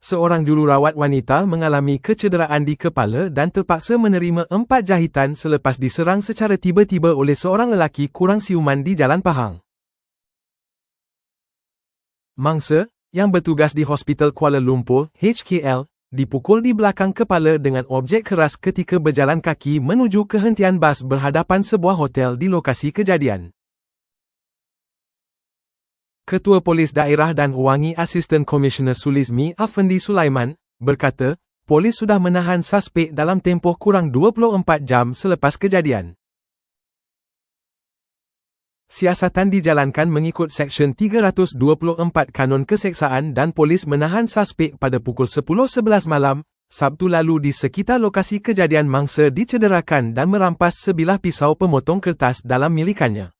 seorang jururawat wanita mengalami kecederaan di kepala dan terpaksa menerima empat jahitan selepas diserang secara tiba-tiba oleh seorang lelaki kurang siuman di Jalan Pahang. Mangsa, yang bertugas di Hospital Kuala Lumpur, HKL, dipukul di belakang kepala dengan objek keras ketika berjalan kaki menuju kehentian bas berhadapan sebuah hotel di lokasi kejadian. Ketua Polis Daerah dan Wangi Asisten Komisioner Sulizmi Afendi Sulaiman, berkata, polis sudah menahan suspek dalam tempoh kurang 24 jam selepas kejadian. Siasatan dijalankan mengikut Seksyen 324 Kanun Keseksaan dan polis menahan suspek pada pukul 10.11 malam, Sabtu lalu di sekitar lokasi kejadian mangsa dicederakan dan merampas sebilah pisau pemotong kertas dalam milikannya.